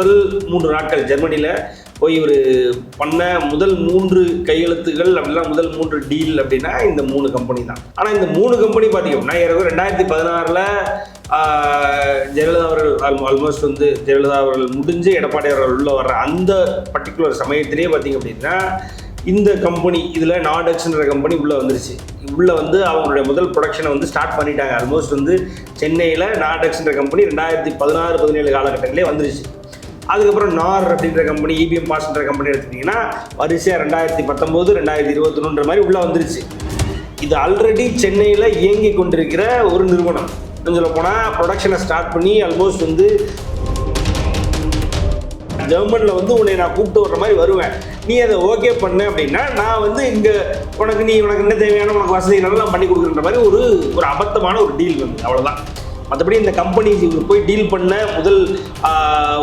முதல் மூன்று நாட்கள் ஜெர்மனியில் போய் ஒரு பண்ண முதல் மூன்று கையெழுத்துகள் அப்படின்னா முதல் மூன்று டீல் அப்படின்னா இந்த மூணு கம்பெனி தான். ஆனால் இந்த மூணு கம்பெனி பார்த்தீங்கன்னா ஏறக்குறைய ரெண்டாயிரத்தி பதினாறில் ஜெயலலிதா அவர்கள் ஆல்மோஸ்ட் வந்து ஜெயலலிதா அவர்கள் முடிஞ்சு எடப்பாடி அவர்கள் உள்ளே வர்ற அந்த பர்டிகுலர் சமயத்திலேயே பார்த்தீங்க அப்படின்னா இந்த கம்பெனி இதில் நாடெக்ஸ்ன்ற கம்பெனி உள்ளே வந்துருச்சு. உள்ளே வந்து அவங்களுடைய முதல் ப்ரொடக்ஷனை வந்து ஸ்டார்ட் பண்ணிட்டாங்க. ஆல்மோஸ்ட் வந்து சென்னையில் நாடெக்ஸ்ன்ற கம்பெனி ரெண்டாயிரத்தி பதினாறு பதினேழு காலகட்டங்களே வந்துருச்சு. அதுக்கப்புறம் நார் அப்படின்ற கம்பெனி இபிஎம் பாஸ்ன்ற கம்பெனி எடுத்துட்டிங்கன்னா வரிசையாக ரெண்டாயிரத்தி பத்தொம்போது ரெண்டாயிரத்தி இருபத்தொன்னுன்ற மாதிரி உள்ளே வந்துருச்சு. இது ஆல்ரெடி சென்னையில் இயங்கி கொண்டிருக்கிற ஒரு நிறுவனம். சொல்ல போனால் ப்ரொடக்ஷனை ஸ்டார்ட் பண்ணி ஆல்மோஸ்ட் வந்து ஜெர்மனில் வந்து உன்னை நான் கூப்பிட்டு வர்ற மாதிரி வருவேன். நீ அதை ஓகே பண்ண அப்படின்னா நான் வந்து இங்கே உனக்கு நீ உனக்கு என்ன தேவையான உனக்கு வசதி நல்லா பண்ணி கொடுக்குற மாதிரி ஒரு ஒரு அபத்தமான ஒரு டீல் வந்து அவ்வளோதான் மற்றபடி இந்த கம்பெனி போய் டீல் பண்ண முதல்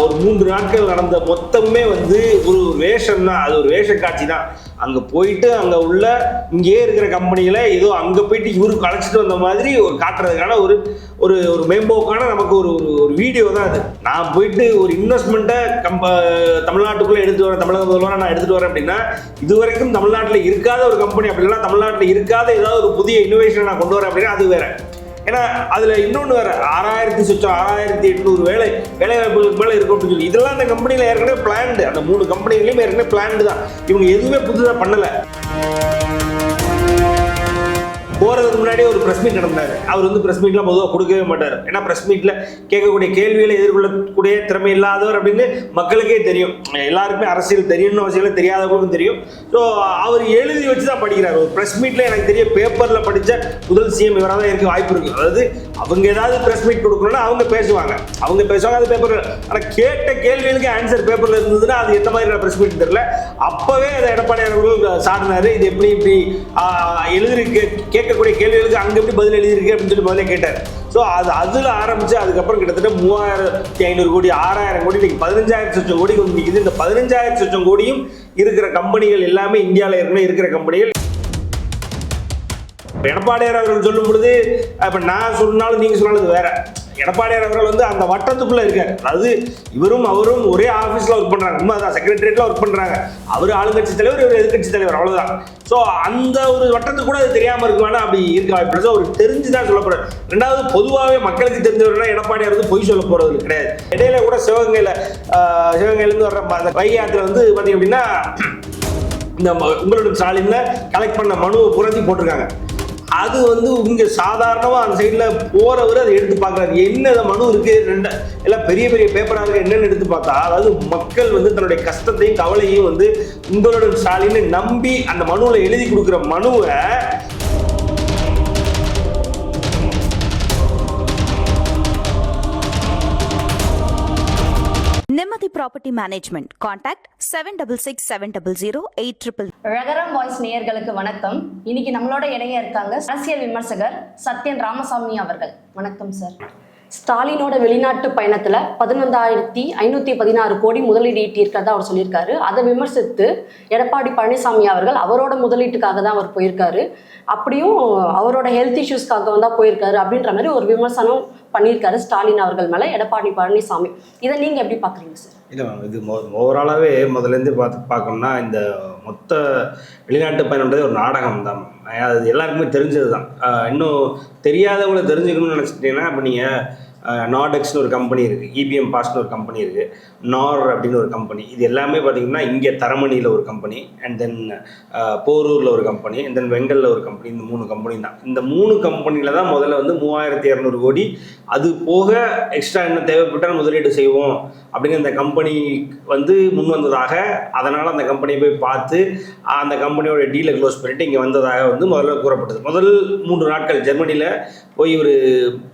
ஒரு மூன்று நாட்கள் நடந்த மொத்தமே வந்து ஒரு வேஷம் தான் அது ஒரு வேஷ காட்சி தான் அங்கே போயிட்டு அங்கே உள்ள இங்கேயே இருக்கிற கம்பெனிகளை ஏதோ அங்கே போயிட்டு இவருக்கு அழைச்சிட்டு வந்த மாதிரி ஒரு காட்டுறதுக்கான ஒரு ஒரு ஒரு மேம்போக்கான நமக்கு ஒரு ஒரு ஒரு வீடியோ தான் அது. நான் போயிட்டு ஒரு இன்வெஸ்ட்மெண்ட்டை கம்ப தமிழ்நாட்டுக்குள்ளே எடுத்துகிட்டு வரேன். தமிழக முதல்வராக நான் எடுத்துகிட்டு வரேன் அப்படின்னா இது வரைக்கும் தமிழ்நாட்டில் இருக்காத ஒரு கம்பெனி அப்படின்னா தமிழ்நாட்டில் இருக்காத ஏதாவது ஒரு புதிய இன்னோவேஷனை நான் கொண்டு வரேன் அப்படின்னா அது வேறு. ஏன்னா அதில் இன்னொன்று வேற ஆறாயிரத்தி சுற்றம் ஆறாயிரத்தி எட்நூறு வேலை வேலை வாய்ப்புகளுக்கு மேலே இருக்கும் அப்படின்னு சொல்லி. இதெல்லாம் அந்த கம்பெனியில் ஏற்கனவே பிளான்டு அந்த மூணு கம்பெனிகளையும் ஏற்கனவே பிளான்டு தான். இவங்க எதுவுமே புதுசாக பண்ணலை. போகிறதுக்கு முன்னாடியே ஒரு ப்ரெஸ் மீட் நடந்தார். அவர் வந்து ப்ரெஸ் மீட்லாம் பொதுவாக கொடுக்கவே மாட்டார். ஏன்னா ப்ரெஸ் மீட்டில் கேட்கக்கூடிய கேள்விகளை எதிர்கொள்ளக்கூடிய திறமை இல்லாதவர் அப்படின்னு மக்களுக்கே தெரியும். எல்லாருக்குமே அரசியல் தெரியும்னு அவசியம் தெரியாதவங்களுக்கும் தெரியும். ஸோ அவர் எழுதி வச்சு தான் படிக்கிறார். ஒரு ப்ரெஸ் மீட்டில் எனக்கு தெரிய பேப்பரில் படித்த முதல் சிஎம் இவராக தான் இருக்க வாய்ப்பு இருக்குது அதாவது அவங்க ஏதாவது ப்ரெஸ் மீட் கொடுக்கணும்னா அவங்க பேசுவாங்க. அவங்க பேசுவாங்க அது பேப்பர் ஆனால் கேட்ட கேள்விகளுக்கு ஆன்சர் பேப்பரில் இருந்ததுன்னா அது எந்த மாதிரி ப்ரெஸ் மீட் தெரியல. அப்போவே அதை எடப்பாடி அவர்கள் சாடினார். இது எப்படி இப்படி எழுதி கேட்க கேட்கக்கூடிய கேள்விகளுக்கு அங்கே எப்படி பதில் எழுதியிருக்கு அப்படின்னு சொல்லி முதல்ல கேட்டார். ஸோ அது அதில் ஆரம்பித்து அதுக்கப்புறம் கிட்டத்தட்ட மூவாயிரத்தி ஐநூறு கோடி ஆறாயிரம் கோடி இன்னைக்கு பதினஞ்சாயிரத்து லட்சம் கோடி நிற்கிது இந்த பதினஞ்சாயிரத்து லட்சம் கோடியும் இருக்கிற கம்பெனிகள் எல்லாமே இந்தியாவில் ஏற்கனவே இருக்கிற கம்பெனிகள். எடப்பாடியார் அவர்கள் சொல்லும் பொழுது இப்போ நான் சொன்னாலும் நீங்கள் சொன்னாலும் இது வேற. எடப்பாடியார் அவர்கள் வந்து அந்த வட்டத்துக்குள்ளே இருக்கார். அதாவது இவரும் அவரும் ஒரே ஆஃபீஸில் ஒர்க் பண்ணுறாங்க உண்மை தான் செக்ரட்டரியேட்டில் ஒர்க் பண்ணுறாங்க அவர் ஆளுங்கட்சி தலைவர் இவர் எதிர்கட்சி தலைவர் அவ்வளோதான் ஸோ அந்த ஒரு வட்டத்துக்கு கூட அது தெரியாமல் இருக்குமானா அப்படி இருக்க வாய்ப்பு அவர் தெரிஞ்சு தான் சொல்ல போகிறார் ரெண்டாவது பொதுவாகவே மக்களுக்கு தெரிஞ்சவர்னா எடப்பாடியார் வந்து பொய் சொல்ல போகிறது கிடையாது. இடையில கூட சிவகங்கையில் ஆஹ், சிவகங்கையிலேருந்து வர்ற அந்த வைகை ஆற்றுல வந்து பார்த்தீங்க அப்படின்னா இந்த ம- உங்களுடைய ஸ்டாலின்ல கலெக்ட் பண்ண மனுவை புரட்டி போட்டிருக்காங்க. அது வந்து இங்க சாதாரணமா அந்த சைடில் போறவர் அதை எடுத்து பார்க்கறாரு. என்ன மனு இருக்கு? ரெண்டு எல்லாம் பெரிய பெரிய பேப்பரா இருக்கு. என்னன்னு எடுத்து பார்த்தா அதாவது மக்கள் வந்து தன்னுடைய கஷ்டத்தையும் கவலையும் வந்து உங்களுடன் ஸ்டாலின் நம்பி அந்த மனுவில் எழுதி கொடுக்குற மனுவை Nimmathi property management contact seven double six seven double zero eight triple ரகரம் voice நேயர்களுக்கு வணக்கம். இன்னைக்கு நம்மளோட இடையே இருக்காங்க அரசியல் விமர்சகர் சத்யன் ராமசாமி அவர்கள். வணக்கம் சார் ஸ்டாலினோட வெளிநாட்டு பயணத்துல பதினொன்றாயிரத்தி ஐநூத்தி பதினாறு கோடி முதலீடு ஈட்டியிருக்கிறதா அவர் சொல்லியிருக்காரு. அதை விமர்சித்து எடப்பாடி பழனிசாமி அவர்கள் அவரோட முதலீட்டுக்காக தான் அவர் போயிருக்காரு. அப்படியும் அவரோட ஹெல்த் இஷ்யூஸ்க்காக தான் போயிருக்காரு அப்படின்ற மாதிரி ஒரு விமர்சனம் பண்ணியிருக்காரு ஸ்டாலின் அவர்கள் மேல எடப்பாடி பழனிசாமி. இதை நீங்க எப்படி பாக்குறீங்க சார் இல்லை மேம் இது ஓவராலாகவே முதலேருந்து பார்த்து பார்க்கணும்னா இந்த மொத்த வெளிநாட்டு பயணம்ன்றது ஒரு நாடகம் தான் அது எல்லாருக்குமே தெரிஞ்சது தான் இன்னும் தெரியாதவங்களை தெரிஞ்சுக்கணும்னு நினச்சிட்டிங்கன்னா இப்போ நீங்கள் நாடெக்ஸ்னு ஒரு கம்பெனி இருக்குது இபிஎம் பாஸ்ட்னு ஒரு கம்பெனி இருக்குது நார் அப்படின்னு ஒரு கம்பெனி இது எல்லாமே பார்த்தீங்கன்னா இங்கே தரமணியில் ஒரு கம்பெனி அண்ட் தென் போரூரில் ஒரு கம்பெனி அண்ட் தென் வெங்கல்ல ஒரு கம்பெனி இந்த மூணு கம்பெனி தான். இந்த மூணு கம்பெனியில் தான் முதல்ல வந்து மூவாயிரத்தி இரநூறு கோடி அது போக எக்ஸ்ட்ரா என்ன தேவைப்பட்டால் முதலீடு செய்வோம் அப்படின்னு அந்த கம்பெனி வந்து முன் வந்ததாக அதனால் அந்த கம்பெனியை போய் பார்த்து அந்த கம்பெனியோட டீலை க்ளோஸ் பண்ணிட்டு இங்கே வந்ததாக வந்து முதல்ல கூறப்பட்டது. முதல் மூன்று நாட்கள் ஜெர்மனியில் போய் ஒரு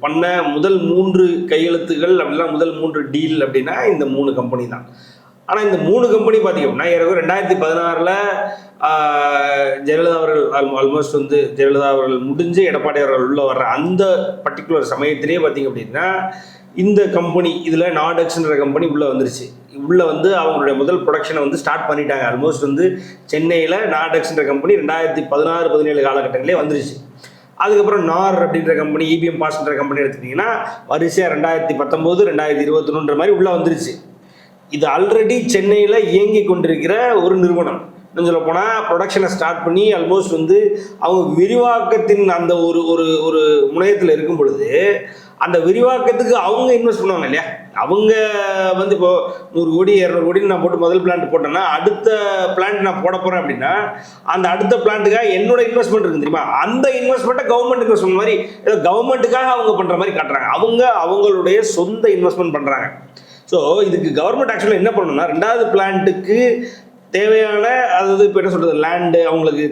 பண்ண முதல் மூன்று கையெழுத்துகள் அப்படின்னா முதல் மூன்று டீல் அப்படின்னா இந்த மூணு கம்பெனி தான். ஆனால் இந்த மூணு கம்பெனி பார்த்தீங்கன்னா அப்படின்னா ரெண்டாயிரத்தி பதினாறில் ஜெயலலிதா அவர்கள் ஆல்மோஸ்ட் வந்து ஜெயலலிதா அவர்கள் முடிஞ்சு எடப்பாடி அவர்கள் உள்ள வர்ற அந்த பர்டிகுலர் சமயத்திலேயே பார்த்தீங்க அப்படின்னா இந்த கம்பெனி இதில் நாடெக்ஸ்ன்ற கம்பெனி உள்ளே வந்துருச்சு. உள்ளே வந்து அவங்களுடைய முதல் ப்ரொடக்ஷனை வந்து ஸ்டார்ட் பண்ணிட்டாங்க. ஆல்மோஸ்ட் வந்து சென்னையில் நாடெக்ஸ்ன்ற கம்பெனி ரெண்டாயிரத்தி பதினாறு பதினேழு காலகட்டங்களே வந்துருச்சு. அதுக்கப்புறம் நார் அப்படின்ற கம்பெனி இபிஎம் பாஸ்ன்ற கம்பெனி எடுத்துட்டிங்கன்னா வரிசையாக ரெண்டாயிரத்தி பத்தொம்போது ரெண்டாயிரத்தி இருபத்தொன்னுன்ற மாதிரி உள்ளே வந்துருச்சு. இது ஆல்ரெடி சென்னையில் இயங்கி கொண்டிருக்கிற ஒரு நிறுவனம். இன்னும் சொல்ல போனால் ப்ரொடக்ஷனை ஸ்டார்ட் பண்ணி ஆல்மோஸ்ட் வந்து அவங்க விரிவாக்கத்தின் அந்த ஒரு ஒரு ஒரு முனையத்தில் இருக்கும் பொழுது அந்த விரிவாக்கத்துக்கு அவங்க இன்வெஸ்ட் பண்ணுவாங்க இல்லையா? அவங்க வந்து இப்போ நூறு கோடி இரநூறு கோடி நான் போட்டு முதல் பிளான்ட் போட்டேன்னா அடுத்த பிளான்ட் நான் போட போகிறேன் அப்படின்னா அந்த அடுத்த பிளான்ட்டுக்காக என்னோட இன்வெஸ்ட்மெண்ட் இருக்கு தெரியுமா? அந்த இன்வெஸ்ட்மெண்ட்டை கவர்மெண்ட் இன்வெஸ்ட்மெண்ட் மாதிரி ஏதோ கவர்மெண்ட்டுக்காக அவங்க பண்ணுற மாதிரி காட்டுறாங்க. அவங்க அவங்களுடைய சொந்த இன்வெஸ்ட்மெண்ட் பண்ணுறாங்க ஸோ இதுக்கு கவர்மெண்ட் ஆக்சுவலாக என்ன பண்ணணும்னா ரெண்டாவது பிளான்ட்டுக்கு தேவையான அதாவது இப்போ என்ன சொல்கிறது லேண்டு அவங்களுக்கு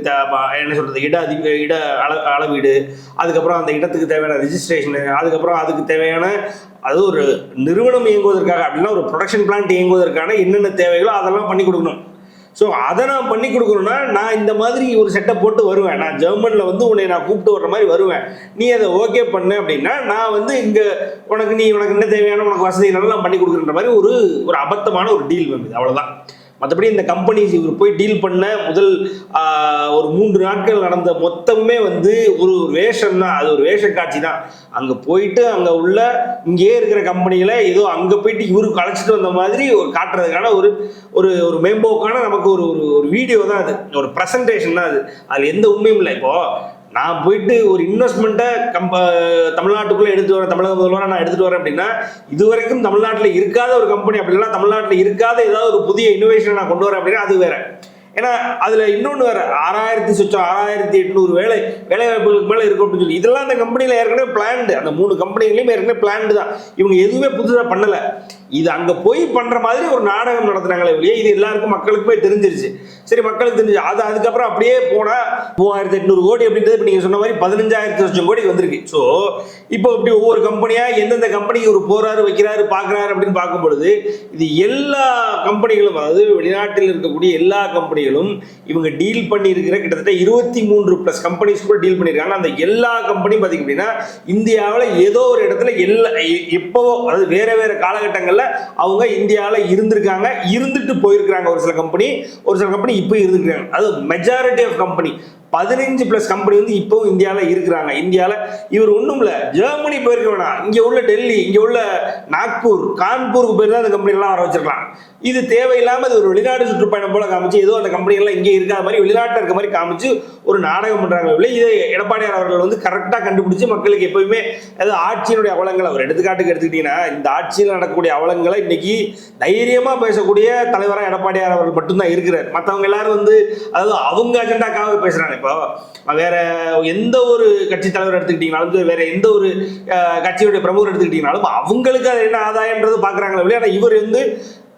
என்ன சொல்கிறது இட அதி இட அள அளவீடு அதுக்கப்புறம் அந்த இடத்துக்கு தேவையான ரிஜிஸ்ட்ரேஷனு அதுக்கப்புறம் அதுக்கு தேவையான அது ஒரு நிறுவனம் இயங்குவதற்காக அப்படின்னா ஒரு ப்ரொடக்ஷன் பிளான்ட் இயங்குவதற்கான என்னென்ன தேவைகளோ அதெல்லாம் பண்ணி கொடுக்கணும். ஸோ அதை நான் பண்ணி கொடுக்கணும்னா நான் இந்த மாதிரி ஒரு செட்டப் போட்டு வருவேன். நான் ஜெர்மனில் வந்து உன்னை நான் கூப்பிட்டு வர்ற மாதிரி வருவேன். நீ அதை ஓகே பண்ண அப்படின்னா நான் வந்து இங்கே உனக்கு நீ உனக்கு என்ன தேவையான உனக்கு வசதி எல்லாம் பண்ணி கொடுக்குற மாதிரி ஒரு ஒரு அபத்தமான ஒரு டீல் வந்து அவ்வளோதான் மற்றபடி இந்த கம்பெனிஸ் இவர் போய் டீல் பண்ண முதல் ஒரு மூன்று நாட்கள் நடந்த மொத்தமே வந்து ஒரு வேஷம் தான் அது ஒரு வேஷ காட்சி தான் அங்கே போயிட்டு அங்கே உள்ள இங்கேயே இருக்கிற கம்பெனியில் ஏதோ அங்கே போயிட்டு இவருக்கு அழைச்சிட்டு வந்த மாதிரி ஒரு காட்டுறதுக்கான ஒரு ஒரு ஒரு மேம்போக்கான நமக்கு ஒரு ஒரு ஒரு வீடியோ தான் அது. ஒரு ப்ரெசன்டேஷன் தான் அது. அதில் எந்த உண்மையும் இல்லை. இப்போது நான் போயிட்டு ஒரு இன்வெஸ்ட்மெண்ட்டை கம்ப தமிழ்நாட்டுக்குள்ளே எடுத்துட்டு வரேன் தமிழக முதல்வராக நான் எடுத்துகிட்டு வரேன் அப்படின்னா இதுவரைக்கும் தமிழ்நாட்டில் இருக்காத ஒரு கம்பெனி அப்படின்னா தமிழ்நாட்டில் இருக்காத ஏதாவது ஒரு புதிய இனோவேஷனை நான் கொண்டு வரேன் அப்படின்னா அது வேற. ஏன்னா அதில் இன்னொன்று வேறு. ஆறாயிரத்தி சொச்சம் ஆறாயிரத்தி எட்நூறு வேலை வேலை வாய்ப்புகளுக்கு மேலே இருக்கும் அப்படின்னு சொல்லி இதெல்லாம் அந்த கம்பெனியில் ஏற்கனவே பிளான்டு அந்த மூணு கம்பெனிகளையும் ஏற்கனவே பிளான்டு தான். இவங்க எதுவுமே புதுசாக பண்ணலை. இது அங்கே போய் பண்ணுற மாதிரி ஒரு நாடகம் நடத்துனாங்களே வெளியே இது எல்லாருக்கும் மக்களுக்குமே தெரிஞ்சிருச்சு. சரி மக்களுக்கு தெரிஞ்சு அது அதுக்கப்புறம் அப்படியே போனால் மூவாயிரத்தி எட்நூறு கோடி அப்படின்றது இப்போ நீங்கள் சொன்ன மாதிரி பதினஞ்சாயிரத்தி லட்சம் கோடி வந்திருக்கு. ஸோ இப்போ இப்படி ஒவ்வொரு கம்பெனியாக எந்தெந்த கம்பெனிக்கு ஒரு போறாரு வைக்கிறாரு பார்க்குறாரு அப்படின்னு பார்க்கும் பொழுது இது எல்லா கம்பெனிகளும் அதாவது வெளிநாட்டில் இருக்கக்கூடிய எல்லா கம்பெனிகளும் இவங்க டீல் பண்ணி இருக்கிற கிட்டத்தட்ட இருபத்தி மூன்று ப்ளஸ் கம்பெனிஸ் கூட டீல் பண்ணியிருக்காங்க. அந்த எல்லா கம்பெனியும் பார்த்தீங்க அப்படின்னா இந்தியாவில் ஏதோ ஒரு இடத்துல எல்லா எ- எப்பவோ அதாவது வேற வேற காலகட்டங்களில் அவங்க இந்தியாவில் இருந்திருக்காங்க இருந்துட்டு போயிருக்கிறாங்க ஒரு சில கம்பெனி ஒரு சில கம்பெனி இப்போ இருந்துருக்காங்க அது மெஜாரிட்டி ஆஃப் கம்பெனி பதினஞ்சு ப்ளஸ் கம்பெனி வந்து இப்போவும் இந்தியாவில் இருக்கிறாங்க. இந்தியாவில் இவர் ஒன்றும் இல்லை ஜெர்மனி போயிருக்க வேணாம். இங்கே உள்ள டெல்லி இங்கே உள்ள நாக்பூர் கான்பூருக்கு போயிருந்தா அந்த கம்பெனிலாம் ஆரம்பிச்சிருக்கலாம் இது தேவையில்லாமல் இது ஒரு வெளிநாடு சுற்றுப்பயணம் போல காமிச்சு ஏதோ அந்த கம்பெனிகள்லாம் இங்கே இருக்காத மாதிரி வெளிநாட்டில் இருக்க மாதிரி காமிச்சு ஒரு நாடகம் பண்ணுறாங்க இல்லை இதை எடப்பாடியார் அவர்கள் வந்து கரெக்டாக கண்டுபிடிச்சு மக்களுக்கு எப்பயுமே அதாவது ஆட்சியினுடைய அவலங்களை ஒரு எடுத்துக்காட்டுக்கு எடுத்துக்கிட்டீங்கன்னா இந்த ஆட்சியில் நடக்கக்கூடிய அவலங்களை இன்னைக்கு தைரியமாக பேசக்கூடிய தலைவராக எடப்பாடியார் அவர்கள் மட்டும்தான் இருக்கிறார். மற்றவங்க எல்லாரும் வந்து அதாவது அவங்க அஜெண்டாக்காக பேசுகிறாங்க இப்போ வேற எந்த ஒரு கட்சி தலைவர் எடுத்துக்கிட்டீங்கனாலும் வேற எந்த ஒரு கட்சியுடைய பிரமுகர் எடுத்துக்கிட்டீங்கனாலும் அவங்களுக்கு அது என்ன ஆதாயம்ன்றது பார்க்குறாங்களே இல்லையா ஆனால் இவர் வந்து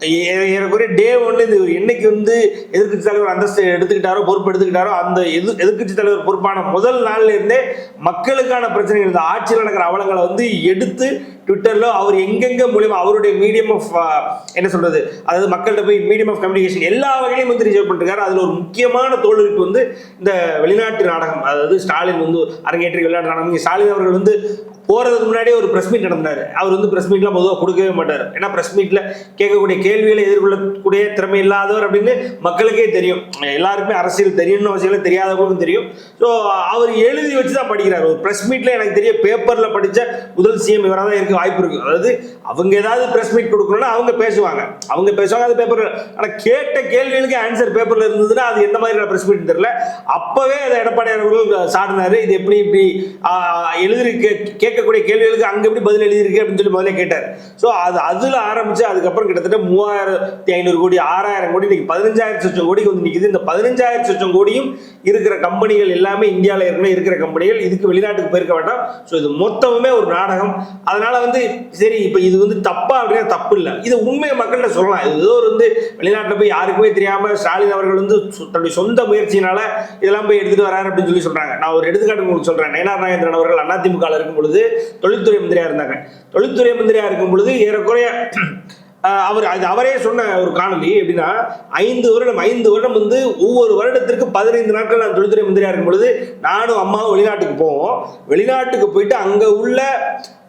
ஏ- ஏறக்குறைய டே ஒன்று இந்த இவர் என்னைக்கு வந்து எதிர்க்கட்சி தலைவர் அந்தஸ்து எடுத்துக்கிட்டாரோ பொறுப்பு எடுத்துக்கிட்டாரோ அந்த எது எதிர்கட்சி தலைவர் பொறுப்பான முதல் நாள்ல இருந்தே மக்களுக்கான பிரச்சனைகள் இந்த ஆட்சியில் நடக்கிற அவலங்களை வந்து எடுத்து ட்விட்டர்ல அவர் எங்கெங்க மூலியமா அவருடைய மீடியம் ஆஃப் என்ன சொல்றது? அதாவது மக்கள்கிட்ட போய் மீடியம் ஆஃப் கம்யூனிகேஷன் எல்லா வகையிலையும் வந்து ரிசர்வ் பண்ணிருக்காரு அதுல ஒரு முக்கியமான தோல்விக்கு வந்து இந்த வெளிநாட்டு நாடகம். அதாவது ஸ்டாலின் வந்து அரங்கேற்றி விளையாட்டு நாடகம். ஸ்டாலின் அவர்கள் வந்து போறதுக்கு முன்னாடியே ஒரு பிரஸ் மீட் நடந்தார். அவர் வந்து பிரஸ் மீட்லாம் பொதுவாக கொடுக்கவே மாட்டார். ஏன்னா பிரஸ் மீட்ல கேட்கக்கூடிய கேள்விகளை எதிர்கொள்ளக்கூடிய திறமை இல்லாதவர் அப்படின்னு மக்களுக்கே தெரியும். எல்லாருக்குமே அரசியல் தெரியும்னு அவசியம் தெரியாதவங்களுக்கும் தெரியும். ஸோ அவர் எழுதி வச்சு தான் படிக்கிறார். ஒரு பிரஸ் மீட்ல எனக்கு தெரிய பேப்பர்ல படிச்ச முதல் சிஎம் இவராக தான் இருக்கு வாய்ப்பு இருக்கு. அதாவது அவங்க ஏதாவது பிரஸ் மீட் கொடுக்கணும்னா அவங்க பேசுவாங்க. அவங்க பேசுவாங்க அது பேப்பர் ஆனால் கேட்ட கேள்விகளுக்கு ஆன்சர் பேப்பர்ல இருந்ததுன்னா அது எந்த மாதிரி பிரஸ் மீட் தெரியல. அப்பவே அதை எடப்பாடி அவர்கள் சாடினாரு. இது எப்படி இப்படி ஆஹ், கேட்கக்கூடிய கேள்விகளுக்கு அங்க எப்படி பதில் எழுதியிருக்கு அப்படின்னு சொல்லி முதல்ல கேட்டார். ஸோ அது அதுல ஆரம்பிச்சு அதுக்கப்புறம் கிட்டத்தட்ட மூவாயிரத்தி ஐநூறு கோடி ஆறாயிரம் கோடி இன்னைக்கு பதினஞ்சாயிரம் லட்சம் கோடிக்கு வந்து நிற்குது இந்த பதினஞ்சாயிரம் லட்சம் கோடியும் இருக்கிற கம்பெனிகள் எல்லாமே இந்தியாவில் ஏற்கனவே இருக்கிற கம்பெனிகள் இதுக்கு வெளிநாட்டுக்கு போயிருக்க வேண்டாம். ஸோ இது மொத்தமுமே ஒரு நாடகம். அதனால வந்து சரி இப்போ இது வந்து தப்பா அப்படின்னா தப்பு இல்லை. இது உண்மையை மக்கள்கிட்ட சொல்லலாம். இது ஏதோ ஒரு வந்து வெளிநாட்டில் போய் யாருக்குமே தெரியாம ஸ்டாலின் அவர்கள் வந்து தன்னுடைய சொந்த முயற்சியினால இதெல்லாம் போய் எடுத்துட்டு வராரு அப்படின்னு சொல்லி சொல்றாங்க. நான் ஒரு எடுத்துக்காட்டு உங்களுக்கு சொல்றேன். நயனார் நாகேந்திரன் அவர்கள் அதிமுக இருக்கும் பொழுது தொழில்துறை மந்திரியா இருந்தாங்க. தொழில்துறை மந்திரியா இருக்கும் பொழுது ஏறக்குறைய அவர் அது அவரே சொன்ன ஒரு காணொலி எப்படின்னா ஐந்து வருடம் ஐந்து வருடம் வந்து ஒவ்வொரு வருடத்திற்கு பதினைந்து நாட்கள் நான் தொழில்துறை மந்திரியாக இருக்கும் பொழுது நானும் அம்மாவும் வெளிநாட்டுக்கு போவோம். வெளிநாட்டுக்கு போயிட்டு அங்கே உள்ள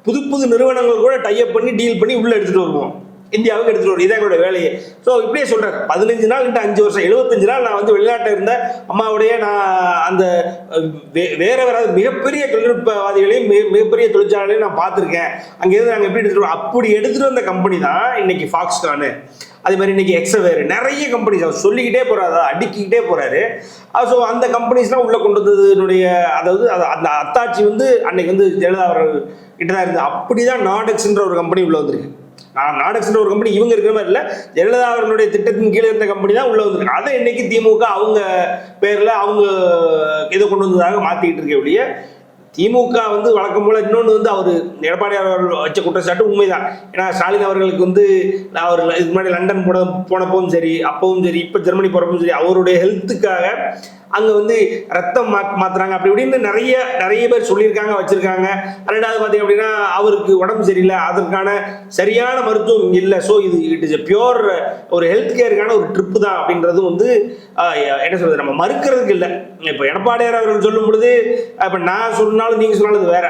புது புது நிறுவனங்கள் கூட டைப் பண்ணி டீல் பண்ணி உள்ளே எடுத்துகிட்டு வருவோம். இந்தியாவுக்கு எடுத்துட்டு வரும். இதான் எங்களோட வேலையை. ஸோ இப்படியே சொல்றாரு பதினஞ்சு நாள் கிட்ட அஞ்சு வருஷம் எழுபத்தஞ்சு நாள் நான் வந்து வெளிநாட்டில் இருந்த அம்மாவுடைய நான் அந்த வே- வேற வேற மிகப்பெரிய தொழில்நுட்பவாதிகளையும் மிக மிகப்பெரிய தொழிற்சாலைகளையும் நான் பார்த்துருக்கேன். அங்கேருந்து நாங்கள் எப்படி எடுத்துட்டு வரோம் அப்படி எடுத்துட்டு வந்த கம்பெனி தான் இன்னைக்கு ஃபாக்ஸ்கானு அதே மாதிரி இன்னைக்கு எக்ஸவேர் நிறைய கம்பெனிஸ் அவர் சொல்லிக்கிட்டே போறாரு அதை அடுக்கிக்கிட்டே போறாரு. ஸோ அந்த கம்பெனிஸ்லாம் உள்ள கொண்டு வந்ததுனுடைய அதாவது அந்த அத்தாட்சி வந்து அன்னைக்கு வந்து ஜெயலலிதா அவர்கள் கிட்ட தான் இருந்தது. அப்படிதான் நாடெக்ஸ்ன்ற ஒரு கம்பெனி உள்ள வந்திருக்கு. நான் நாடெக்ஸ்ன்ற ஒரு கம்பெனி இவங்க இருக்கிற மாதிரி இல்லை. ஜெயலலிதா அவர்களுடைய திட்டத்தின் கீழே இருந்த கம்பெனி தான் உள்ள வந்திருக்கு. அதை இன்னைக்கு திமுக அவங்க பேர்ல அவங்க இதை கொண்டு வந்ததாக மாற்றிக்கிட்டு இருக்க ஒழிய திமுக வந்து வழக்கம் போல இன்னொன்று வந்து அவர் எடப்பாடி அவர்கள் வச்ச குற்றச்சாட்டு உண்மைதான். ஏன்னா ஸ்டாலின் அவர்களுக்கு வந்து அவர் இதுக்கு முன்னாடி லண்டன் போன போனப்பவும் சரி அப்பவும் சரி இப்போ ஜெர்மனி போகிறப்பவும் சரி அவருடைய ஹெல்த்துக்காக அங்கே வந்து ரத்தம் மா மாத்துறாங்க. அப்படி இப்படின்னு நிறைய நிறைய பேர் சொல்லியிருக்காங்க வச்சுருக்காங்க. ரெண்டாவது பார்த்தீங்க அப்படின்னா அவருக்கு உடம்பு சரியில்லை. அதற்கான சரியான மருத்துவம் இங்கே இல்லை. ஸோ இது இட் இஸ் எ பியோர் ஒரு ஹெல்த் கேருக்கான ஒரு ட்ரிப்பு தான் அப்படின்றதும் வந்து என்ன சொல்கிறது நம்ம மறுக்கிறதுக்கு இல்லை. இப்போ எடப்பாடியார் அவர்கள் சொல்லும் பொழுது இப்போ நான் சொன்னாலும் நீங்கள் சொன்னாலும் இது வேற.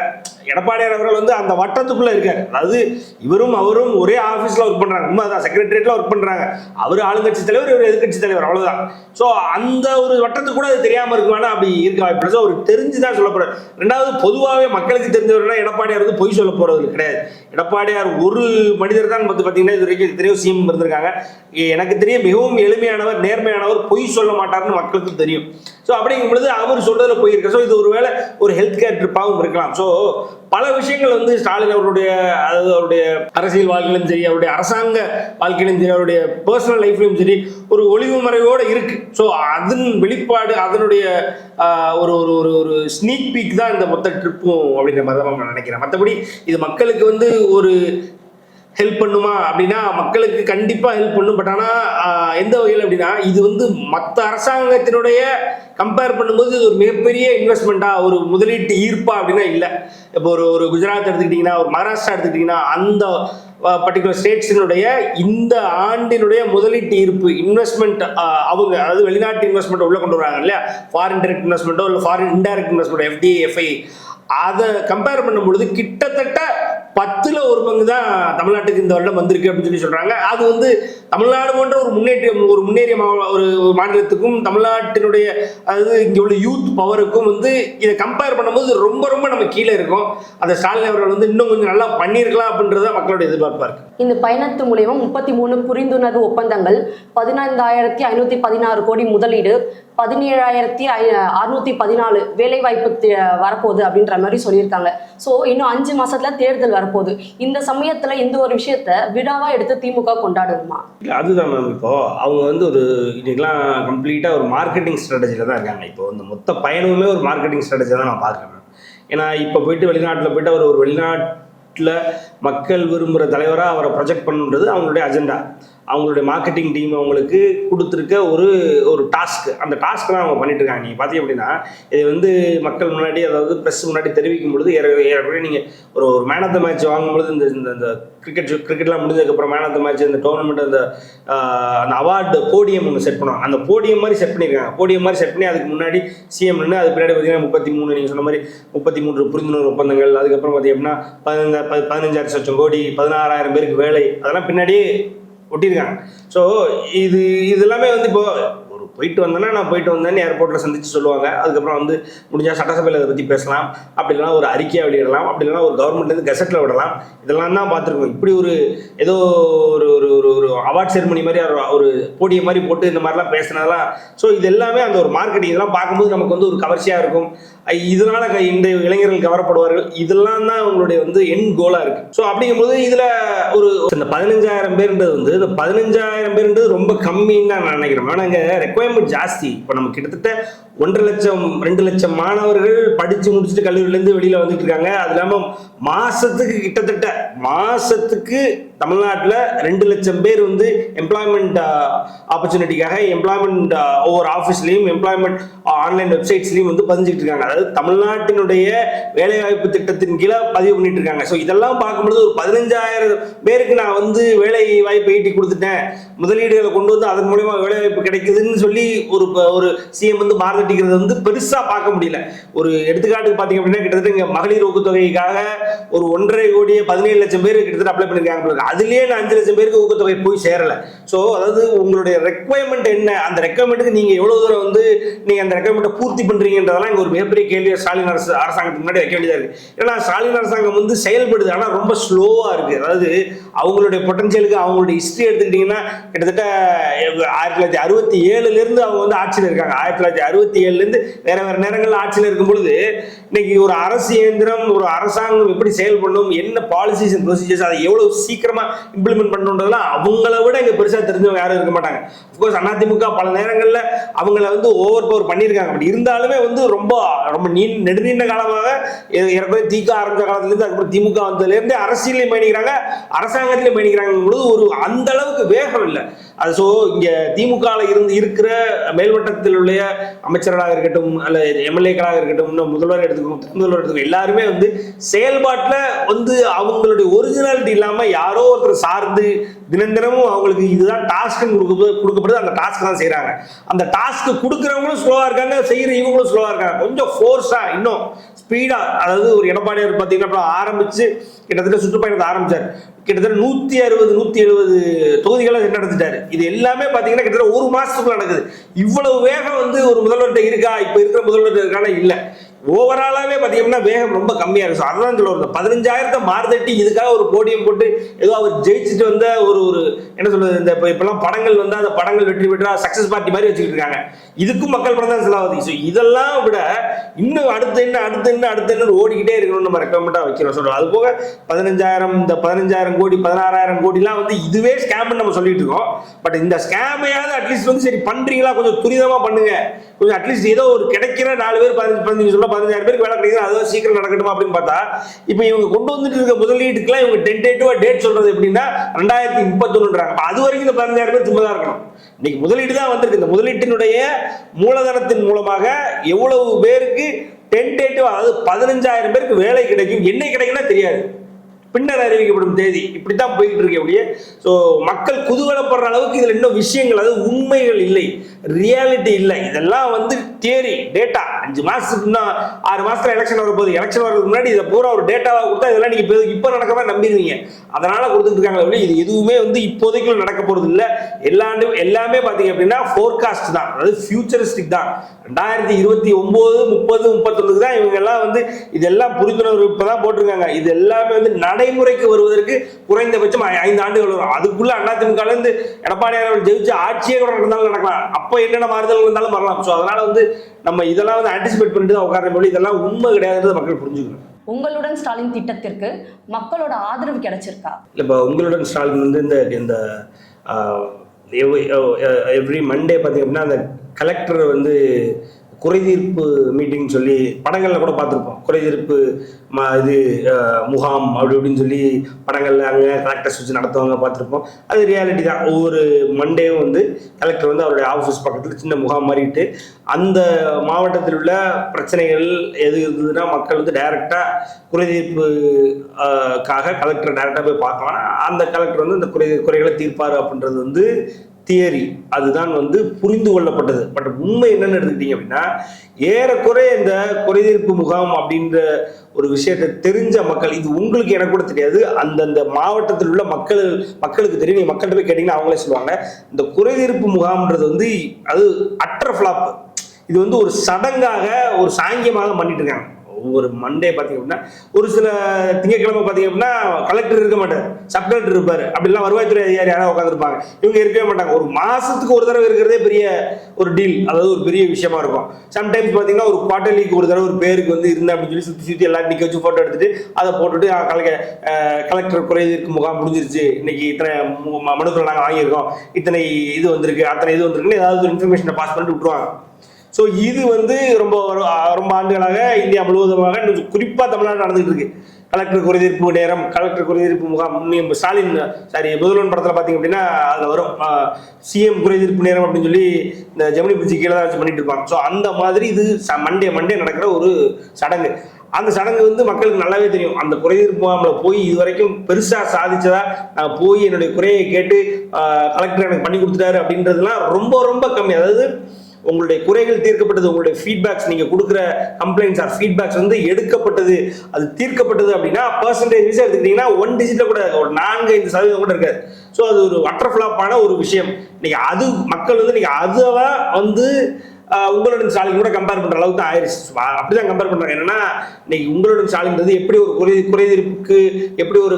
எடப்பாடியார் அவர்கள் வந்து அந்த வட்டத்துக்குள்ள இருக்காரு. அதாவது இவரும் அவரும் ஒரே ஆஃபீஸில் ஒர்க் பண்றாங்க. உண்மைதான் அதான் ஒர்க் பண்றாங்க. அவர் ஆளுங்கட்சி தலைவர் இவர் எதிர்கட்சி தலைவர் அவ்வளவுதான். ஸோ அந்த ஒரு வட்டத்துக்கு கூட அது தெரியாம இருக்குமானா அப்படி இருக்க வாய்ப்பு அவர் So, அவருக்கு தெரிஞ்சுதான் சொல்ல போறாரு. ரெண்டாவது பொதுவாகவே மக்களுக்கு தெரிஞ்சவர்னா எடப்பாடியார் வந்து பொய் சொல்ல போறது கிடையாது. எடப்பாடியார் ஒரு மனிதர் தான் வந்து பார்த்தீங்கன்னா இது வரைக்கும் தெரியும் சிஎம் இருந்திருக்காங்க. எனக்கு தெரியும் மிகவும் எளிமையானவர் நேர்மையானவர் பொய் சொல்ல மாட்டார்னு மக்களுக்கு தெரியும். ஸோ அப்படிங்கும் பொழுது அவர் சொல்றதுல போயிருக்கு ஸோ இது ஒருவேளை ஒரு ஹெல்த் கேர் ட்ரிப்பாகவும் இருக்கலாம். ஸோ பல விஷயங்கள் வந்து ஸ்டாலின் அவருடைய அதாவது அவருடைய அரசியல் வாழ்க்கையிலும் சரி அவருடைய அரசாங்க வாழ்க்கையிலும் சரி அவருடைய பர்சனல் லைஃப்லையும் சரி ஒரு ஒளிவு மறைவோடு இருக்கு. ஸோ அதன் வெளிப்பாடு அதனுடைய ஒரு ஒரு ஒரு ஒரு ஸ்னீக் பீக் தான் இந்த மொத்த ட்ரிப்பும் அப்படின்ற மாதிரி தான் நான் நினைக்கிறேன். மற்றபடி இது மக்களுக்கு வந்து ஒரு ஹெல்ப் பண்ணுமா அப்படின்னா மக்களுக்கு கண்டிப்பாக ஹெல்ப் பண்ணும். பட் ஆனால் எந்த வகையில் அப்படின்னா இது வந்து மற்ற அரசாங்கத்தினுடைய கம்பேர் பண்ணும்போது இது ஒரு மிகப்பெரிய இன்வெஸ்ட்மெண்ட்டாக ஒரு முதலீட்டு ஈர்ப்பா அப்படின்னா இல்லை. இப்போ ஒரு ஒரு குஜராத் எடுத்துக்கிட்டிங்கன்னா ஒரு மகாராஷ்டிரா எடுத்துக்கிட்டிங்கன்னா அந்த பர்டிகுலர் ஸ்டேட்ஸினுடைய இந்த ஆண்டினுடைய முதலீட்டு ஈர்ப்பு இன்வெஸ்ட்மெண்ட் அவங்க அதாவது வெளிநாட்டு இன்வெஸ்ட்மெண்ட் உள்ள கொண்டு வராங்க இல்லையா? ஃபாரின் டைரக்ட் இன்வெஸ்ட்மெண்ட்டோ இல்லை foreign indirect investment FDI FI அதை கம்பேர் பண்ணும் பொழுது கிட்டத்தட்ட பத்துல ஒரு பங்கு தான் தமிழ்நாட்டுக்கு இந்த வருடம் வந்திருக்கு அப்படின்னு சொல்லி சொல்றாங்க. அது வந்து தமிழ்நாடு போன்ற ஒரு முன்னேற்றம் ஒரு முன்னேறிய மா- ஒரு மாநிலத்துக்கும் தமிழ்நாட்டினுடைய அதாவது இங்கே உள்ள யூத் பவருக்கும் வந்து இதை கம்பேர் பண்ணும்போது ரொம்ப ரொம்ப நம்ம கீழே இருக்கும். அந்த ஸ்டாலின் அவர்கள் வந்து இன்னும் கொஞ்சம் நல்லா பண்ணியிருக்கலாம் அப்படின்றத மக்களுடைய எதிர்பார்ப்பாக இருக்கு இந்த பயணத்து மூலயமா முப்பத்தி மூணு புரிந்துணர்வு ஒப்பந்தங்கள் பதினைந்தாயிரத்தி ஐநூற்றி பதினாறு கோடி முதலீடு பதினேழாயிரத்தி அறுநூத்தி பதினாலு வேலைவாய்ப்பு வரப்போகுது அப்படின்ற மாதிரி சொல்லியிருக்காங்க. ஸோ இன்னும் அஞ்சு மாசத்துல தேர்தல் வரப்போகுது. இந்த சமயத்துல இந்த ஒரு விஷயத்த விடாவா எடுத்து திமுக கொண்டாடுமா இல்லை அதுதான் மேம் இப்போது அவங்க வந்து ஒரு இன்றைக்கெலாம் கம்ப்ளீட்டாக ஒரு மார்க்கெட்டிங் ஸ்ட்ராட்டஜியில் தான் இருக்காங்க. இப்போ இந்த மொத்த பயணமுமே ஒரு மார்க்கெட்டிங் ஸ்ட்ராட்டஜி தான் நான் பார்க்குறேன். மேம் ஏன்னா இப்போ போயிட்டு வெளிநாட்டில் போயிட்டு அவர் ஒரு வெளிநாட்டில் மக்கள் விரும்புகிற தலைவராக அவரை ப்ரொஜெக்ட் பண்ணுன்றது அவங்களுடைய அஜெண்டா அவங்களுடைய மார்க்கெட்டிங் டீம் அவங்களுக்கு கொடுத்துருக்க ஒரு ஒரு டாஸ்க் அந்த டாஸ்க் தான் அவங்க பண்ணிட்டு இருக்காங்க நீங்கள் பார்த்தீங்க அப்படின்னா இது வந்து மக்கள் முன்னாடி அதாவது ப்ரெஸ் முன்னாடி தெரிவிக்கும் பொழுது ஏற ஏறக்குறைய நீங்கள் ஒரு ஒரு மேன் ஆஃப் த மேட்ச் வாங்கும்பொழுது இந்த இந்த இந்த கிரிக்கெட் கிரிக்கெட்லாம் முடிஞ்சதுக்கப்புறம் மேன் ஆஃப் த மேட்ச் இந்த டோர்னமெண்ட் அந்த அந்த அவார்டு போடியம் ஒன்று செட் பண்ணுவாங்க. அந்த போடியம் மாதிரி செட் பண்ணியிருக்காங்க போடியம் மாதிரி செட் பண்ணி அதுக்கு முன்னாடி சிஎம் நின்று அதுக்கு பின்னாடி பார்த்தீங்கன்னா முப்பத்தி மூணு நீங்கள் சொன்ன மாதிரி முப்பத்தி மூன்று புரிந்துணர்வு ஒப்பந்தங்கள். அதுக்கப்புறம் பார்த்தீங்கன்னா பதினஞ்சா பதினஞ்சாயிரம் லட்சம் கோடி பதினாறாயிரம் பேருக்கு வேலை. அதெல்லாம் பின்னாடியே ஒட்டியிருக்காங்க. ஸோ இது இது எல்லாமே வந்து இப்போ ஒரு போயிட்டு வந்தேன்னா நான் போயிட்டு வந்தேன்னு ஏர்போர்ட்டில் சந்திச்சு சொல்லுவாங்க. அதுக்கப்புறம் வந்து முடிஞ்சால் சட்டசபையில் அதை பற்றி பேசலாம். அப்படி இல்லைனா ஒரு அறிக்கையை வெளியிடலாம். அப்படி இல்லைனா ஒரு கவர்மெண்ட்லேருந்து கெசட்டில் விடலாம். இதெல்லாம் தான் பார்த்துருக்கோம். இப்படி ஒரு ஏதோ ஒரு ஒரு ஒரு ஒரு அவார்ட் செரமனி மாதிரி ஒரு ஒரு மாதிரி போட்டு இந்த மாதிரிலாம் பேசுனதெல்லாம் ஸோ இது எல்லாமே அந்த ஒரு மார்க்கெட்டிங் இதெல்லாம் பார்க்கும்போது நமக்கு வந்து ஒரு கவர்ச்சியாக இருக்கும். இதனால க- இந்த இளைஞர்கள் கவரப்படுவார்கள். இதெல்லாம் தான் அவங்களுடைய வந்து என் கோலாக இருக்கு. ஸோ அப்படிங்கும்போது இதில் ஒரு இந்த பதினஞ்சாயிரம் பேருன்றது வந்து இந்த பதினஞ்சாயிரம் பேருன்றது ரொம்ப கம்மின்னு தான் நான் நினைக்கிறேன். ஆனால் இங்கே ரெக்குவயர்மெண்ட் ஜாஸ்தி. இப்போ நம்ம கிட்டத்தட்ட ஒன்றரை லட்சம் ரெண்டு லட்சம் மாணவர்கள் படித்து முடிச்சுட்டு கல்லூரியிலேருந்து வெளியில் வந்துட்டு இருக்காங்க. அது இல்லாமல் மாசத்துக்கு கிட்டத்தட்ட மாசத்துக்கு தமிழ்நாட்டில் ரெண்டு லட்சம் பேர் வந்து எம்ப்ளாய்மெண்ட் ஆப்பர்ச்சுனிட்டிக்காக எம்ப்ளாய்மெண்ட் ஒவ்வொரு ஆஃபீஸ்லையும் எம்ப்ளாய்மெண்ட் ஆன்லைன் வெப்சைட்ஸ்லையும் வந்து பதிஞ்சுட்டு இருக்காங்க. அதாவது தமிழ்நாட்டினுடைய வேலைவாய்ப்பு திட்டத்தின் கீழே பதிவு பண்ணிட்டு இருக்காங்க. ஸோ இதெல்லாம் பார்க்கும்பொழுது ஒரு பதினஞ்சாயிரம் பேருக்கு நான் வந்து வேலை வாய்ப்பு ஈட்டி கொடுத்துட்டேன். முதலீடுகளை கொண்டு வந்து அதன் மூலயமா வேலைவாய்ப்பு கிடைக்குதுன்னு சொல்லி ஒரு ஒரு சிஎம் வந்து பாரதட்டிக்கிறது வந்து பெருசாக பார்க்க முடியல. ஒரு எடுத்துக்காட்டுக்கு பார்த்தீங்க அப்படின்னா கிட்டத்தட்ட இங்கே மகளிர் ஊக்கத்தொகைக்காக ஒரு ஒன்றரை கோடியே பதினேழு லட்சம் பேர் கிட்டத்தட்ட அப்ளை பண்ணிருக்காங்க போல அதுலயே நான் அஞ்சு லட்சம் பேருக்கு ஊக்கத்தொகை போய் சேரல. ஸோ அதாவது உங்களுடைய ரெக்குவயர்மெண்ட் என்ன? அந்த ரெக்குவயர்மெண்ட்டுக்கு நீங்க எவ்வளவு தூரம் வந்து நீங்க அந்த ரெக்குவயர்மெண்ட்டை பூர்த்தி பண்றீங்கன்றதெல்லாம் இங்க ஒரு மிகப்பெரிய கேள்வியை ஸ்டாலின் அரசு அரசாங்கத்துக்கு முன்னாடி வைக்க வேண்டியதா இருக்கு. ஏன்னா ஸ்டாலின் அரசாங்கம் வந்து செயல்படுது. ஆனா ரொம்ப ஸ்லோவா இருக்கு. அதாவது அவங்களுடைய பொட்டன்ஷியலுக்கு அவங்களுடைய ஹிஸ்டரி எடுத்துக்கிட்டீங்கன்னா கிட்டத்தட்ட ஆயிரத்தி தொள்ளாயிரத்தி அறுபத்தி ஏழுல இருந்து அவங்க வந்து ஆட்சியில் இருக்காங்க. ஆயிரத்தி தொள்ளாயிரத்தி அறுபத்தி ஏழுல இருந்து வேற வேற நேரங்கள்ல ஆட்சியில் இருக்கும் பொழுது இன்னைக்கு ஒரு அரசு இயந்திரம் ஒரு அரசாங்கம் எப்படி செயல்படணும் என்ன பாலிசிஸ் அண்ட் ப்ரொசீஜர்ஸ் அதை எவ்வளவு சீக்கிரமா இம்ப்ளிமெண்ட் பண்ணணுன்றதெல்லாம் அவங்கள விட இங்கே பெருசாக தெரிஞ்சவங்க யாரும் இருக்க மாட்டாங்க. அஃப்கோர்ஸ் அதிமுக பல நேரங்களில் அவங்கள வந்து ஓவர் பவர் பண்ணியிருக்காங்க. பட் இருந்தாலுமே வந்து ரொம்ப ரொம்ப நீ நெடுநீண்ட காலமாக ஏ- ஏற்கனவே திக ஆரம்பித்த காலத்துலேருந்து அதுக்கப்புறம் திமுக வந்ததுலேருந்து அரசியலையும் பயணிக்கிறாங்க அரசாங்கத்திலையும் பயணிக்கிறாங்க பொழுது ஒரு அந்த அளவுக்கு வேகம் இல்லை. அது ஸோ இங்கே திமுகவில் இருந்து இருக்கிற மேல்மட்டத்தில் உள்ள அமைச்சர்களாக இருக்கட்டும் அல்ல எம்எல்ஏக்களாக இருக்கட்டும் இன்னும் முதல்வர் எடுத்துக்கணும் முதல்வர் எடுத்துக்கணும் எல்லாருமே வந்து செயல்பாட்டில் வந்து அவங்களுடைய ஒரிஜினாலிட்டி இல்லாமல் யாரோ ஒருத்தர் சார்ந்து தினம் தினமும் அவங்களுக்கு இதுதான் டாஸ்க் கொடுக்கப்படுது. அந்த டாஸ்க் தான் செய்கிறாங்க அந்த டாஸ்க் கொடுக்குறவங்களும் ஸ்லோவாக இருக்காங்க செய்கிற இவங்களும் ஸ்லோவாக இருக்காங்க. கொஞ்சம் ஃபோர்ஸாக இன்னும் ஸ்பீடாக அதாவது ஒரு எடப்பாடியார் பார்த்தீங்கன்னா ஆரம்பித்து கிட்டத்தட்ட சுற்றுப்பயணத்தை ஆரம்பித்தார் கிட்டத்தட்ட நூற்றி அறுபது நூற்றி எழுபது தொகுதிகளை நடத்திட்டாரு. இது எல்லாமே பார்த்தீங்கன்னா கிட்டத்தட்ட ஒரு மாதத்துக்குள்ள நடக்குது. இவ்வளவு வேகம் வந்து ஒரு முதல்வர்கிட்ட இருக்கா? இப்போ இருக்கிற முதல்வர்கிட்ட இருக்கானா? இல்லை. ஓவராலாகவே பார்த்தீங்கன்னா வேகம் ரொம்ப கம்மியாக இருக்கும். ஸோ அதுதான் சொல்ல வருது பதினஞ்சாயிரத்தை மார்தட்டி இதுக்காக ஒரு போடியம் போட்டு ஏதோ அவர் ஜெயிச்சுட்டு வந்த ஒரு ஒரு என்ன சொல்றது இந்த இப்போ இப்பெல்லாம் படங்கள் வந்து அந்த படங்கள் வெற்றி பெற்றா சக்ஸஸ் பார்ட்டி மாதிரி வச்சுக்கிட்டு இருக்காங்க. இதுக்கும் மக்கள் படம் தான் செலவாகுது ஸோ இதெல்லாம் விட இன்னும் அடுத்து என்ன அடுத்து என்ன அடுத்து என்ன ஓடிக்கிட்டே இருக்கணும்னு நம்ம ரெக்கமெண்டாக வைக்கிறோம். சொல்கிறோம் அது போக பதினஞ்சாயிரம் இந்த பதினஞ்சாயிரம் கோடி பதினாறாயிரம் கோடிலாம் வந்து இதுவே ஸ்கேம்னு நம்ம சொல்லிட்டு இருக்கோம். பட் இந்த ஸ்கேமையாவது அட்லீஸ்ட் வந்து சரி பண்ணுறீங்களா கொஞ்சம் துரிதமாக பண்ணுங்க. கொஞ்சம் அட்லீஸ்ட் ஏதோ ஒரு கிடைக்கிற நாலு பேர் பதினஞ்சு பதினஞ்சு சொல்ல பதினஞ்சாயிரம் பேருக்கு வேலை கிடைக்குது? அதுவும் சீக்கிரம் நடக்கட்டுமா அப்படின்னு பார்த்தா இப்போ இவங்க கொண்டு வந்துட்டு இருக்க முதலீட்டுக்குலாம் இவங்க டென்டேட்டிவா டேட் சொல்றது எப்படின்னா ரெண்டாயிரத்தி முப்பத்தொன்னுன்றாங்க. அது வரைக்கும் இந்த பதினஞ்சாயிரம் பேர் சும்மா தான் இருக்கணும். இன்னைக்கு முதலீடு தான் வந்திருக்கு. இந்த முதலீட்டினுடைய மூலதனத்தின் மூலமாக எவ்வளவு பேருக்கு டென்டேட்டிவ் அதாவது பதினஞ்சாயிரம் பேருக்கு வேலை கிடைக்கும் என்ன கிடைக்கும்னா தெரியாது. பின்னர் அறிவிக்கப்படும் தேதி. இப்படித்தான் போயிட்டு இருக்கு அப்படியே. ஸோ மக்கள் குதூகலப்படுற அளவுக்கு இதுல இன்னும் விஷயங்கள் அதாவது உண்மைகள் இல்லை. ரியாலிட்டி இல்லை. இதெல்லாம் வந்து தியரி டேட்டா அஞ்சு மாசத்துக்கு இன்னும் ஆறு மாசத்துல எலெக்ஷன் வரப்போகுது. எலெக்ஷன் வரதுக்கு முன்னாடி இதை பூரா ஒரு டேட்டாவாக கொடுத்தா இதெல்லாம் நீங்க இப்போ நடக்க மாதிரி நம்பிடுவீங்க. அதனால கொடுத்துட்டு இருக்காங்க இது எதுவுமே வந்து இப்போதைக்கு நடக்க போறது இல்லை. எல்லா ஆண்டும் எல்லாமே பாத்தீங்க அப்படின்னா ஃபோர்காஸ்ட் தான். அதாவது ஃபியூச்சரிஸ்டிக் தான். ரெண்டாயிரத்தி இருபத்தி ஒன்பது முப்பது முப்பத்தொன்னுக்கு தான் இவங்க எல்லாம் வந்து இதெல்லாம் புரிந்துணர்வு இப்பதான் போட்டிருக்காங்க. இது எல்லாமே வந்து நடைமுறைக்கு வருவதற்கு குறைந்தபட்சம் ஐந்து ஆண்டுகள் வரும். அதுக்குள்ள அதிமுக ல இருந்து எடப்பாடியார் அவர்கள் ஜெயிச்சு ஆட்சியே கூட நடந்தாலும் நடக்கலாம். அப்ப என்னென்ன மாறுதல் இருந்தாலும் வரலாம். ஸோ அதனால வந்து நம்ம இதெல்லாம் வந்து ஆன்டிசிபேட் பண்ணிட்டு தான் உட்கார மொழி இதெல்லாம் உண்மை கிடையாதுன்றதை மக்கள் புரிஞ்சுக்கணும். உங்களுடன் ஸ்டாலின் திட்டத்திற்கு மக்களோட ஆதரவு கிடைச்சிருக்கா? இல்லை இப்போ உங்களுடன் ஸ்டாலின் வந்து இந்த இந்த எவ்ரி மண்டே பார்த்தீங்க அப்படின்னா அந்த கலெக்டர் வந்து குறைதீர்ப்பு மீட்டிங் சொல்லி படங்களில் கூட பார்த்துருப்போம். குறைதீர்ப்பு ம இது முகாம் அப்படி இப்படின்னு சொல்லி படங்களில் அங்கே கலெக்டர்ஸ் வச்சு நடத்துவாங்க பார்த்துருப்போம். அது ரியாலிட்டி தான். ஒவ்வொரு மண்டேவும் வந்து கலெக்டர் வந்து அவருடைய ஆஃபீஸ் பக்கத்தில் சின்ன முகாம் மாறிட்டு அந்த மாவட்டத்தில் உள்ள பிரச்சனைகள் எது இருந்ததுன்னா மக்கள் வந்து டைரெக்டாக குறைதீர்ப்புக்காக கலெக்டரை கலெக்டர் டைரெக்டாக போய் பார்க்கலாம் அந்த கலெக்டர் வந்து இந்த குறை குறைகளை தீர்ப்பார் அப்படின்றது வந்து தியரி அதுதான் வந்து புரிந்து கொள்ளப்பட்டது. பட் உண்மை என்னன்னு எடுத்துக்கிட்டீங்க அப்படின்னா ஏறக்குறைய இந்த குறைதீர்ப்பு முகாம் அப்படின்ற ஒரு விஷயத்தை தெரிஞ்ச மக்கள் இது உங்களுக்கு எனக்கு கூட தெரியாது அந்தந்த மாவட்டத்தில் உள்ள மக்கள் மக்களுக்கு தெரியும். நீங்கள் மக்கள்கிட்ட போய் கேட்டீங்கன்னா அவங்களே சொல்லுவாங்க இந்த குறைதீர்ப்பு முகாம்ன்றது வந்து அது அட்டர் ஃபிளாப் இது வந்து ஒரு சடங்காக ஒரு சாங்கியமாக பண்ணிட்டு இருக்காங்க. ஒவ்வொரு மண்டே பார்த்தீங்க அப்படின்னா ஒரு சில திங்கட்கிழமை பார்த்தீங்க அப்படின்னா கலெக்டர் இருக்க மாட்டார் சப் கலெக்டர் இருப்பார். அப்படிலாம் வருவாய்த்துறை அதிகாரி யாராவது உட்காந்துருப்பாங்க இவங்க இருக்கவே மாட்டாங்க. ஒரு மாதத்துக்கு ஒரு தடவை இருக்கிறதே பெரிய ஒரு டீல் அதாவது ஒரு பெரிய விஷயமா இருக்கும். சம்டைம்ஸ் பார்த்தீங்கன்னா ஒரு குவார்டர்லிக்கு ஒரு தடவை ஒரு பேருக்கு வந்து இருந்தேன் அப்படின்னு சொல்லி சுற்றி சுற்றி எல்லாரும் நிற்க வச்சு ஃபோட்டோ எடுத்துட்டு அதை போட்டுட்டு கலக்க கலெக்டர் அஹ், கலெக்டர் குறைதீர்க்கு முகாம் முடிஞ்சிருச்சு. இன்னைக்கு இத்தனை மு- மனுக்கள் நாங்கள் வாங்கியிருக்கோம். இத்தனை இது வந்திருக்கு அத்தனை இது வந்திருக்குன்னு ஏதாவது ஒரு இன்ஃபர்மேஷனை பாஸ் பண்ணிட்டு விட்டுருவாங்க. ஸோ இது வந்து ரொம்ப ரொம்ப ஆண்டுகளாக இந்தியா முழுவதுமாக குறிப்பாக தமிழ்நாடு நடந்துகிட்டு இருக்கு. கலெக்டர் குறைதீர்ப்பு நேரம் கலெக்டர் குறைதீர்ப்பு முகாம் ஸ்டாலின் சாரி முதல்வன் படத்தில் பார்த்தீங்க அப்படின்னா அதில் வரும். சிஎம் குறைதீர்ப்பு நேரம் அப்படின்னு சொல்லி இந்த ஜெமினி பிரிட்ஜு கீழே தான் வச்சு பண்ணிட்டு இருப்பாங்க. ஸோ அந்த மாதிரி இது மண்டே மண்டே நடக்கிற ஒரு சடங்கு. அந்த சடங்கு வந்து மக்களுக்கு நல்லாவே தெரியும். அந்த குறைதீர்ப்பு முகாமில் போய் இது வரைக்கும் பெருசாக சாதிச்சதா நான் போய் என்னுடைய குறையை கேட்டு கலெக்டர் எனக்கு பண்ணி கொடுத்துட்டாரு அப்படின்றதுலாம் ரொம்ப ரொம்ப கம்மி. அதாவது உங்களுடைய குறைகள் தீர்க்கப்பட்டது உங்களுடைய ஃபீட்பேக்ஸ் நீங்க கொடுக்குற கம்ப்ளைண்ட்ஸ் ஆர் ஃபீட்பேக்ஸ் வந்து எடுக்கப்பட்டது. அது தீர்க்கப்பட்டது அப்படின்னா பர்சன்டேஜ் விஷயம் எடுத்துக்கிட்டீங்கன்னா ஒன் டிஜிட்ல கூட ஒரு நான்கு ஐந்து சதவீதம் கூட இருக்காது. ஸோ அது ஒரு வட்டர்ஃபிளாப்பான ஒரு விஷயம். இன்னைக்கு அது மக்கள் வந்து இன்னைக்கு அதுவா வந்து உங்களுடன் ஸ்டாலின் கூட கம்பேர் பண்ற அளவுக்கு ஆயிடுச்சு அப்படிதான் கம்பேர் பண்றாங்க. என்னன்னா இன்னைக்கு உங்களுடன் ஸ்டாலின்றது எப்படி ஒரு குறை குறைதீர்ப்புக்கு எப்படி ஒரு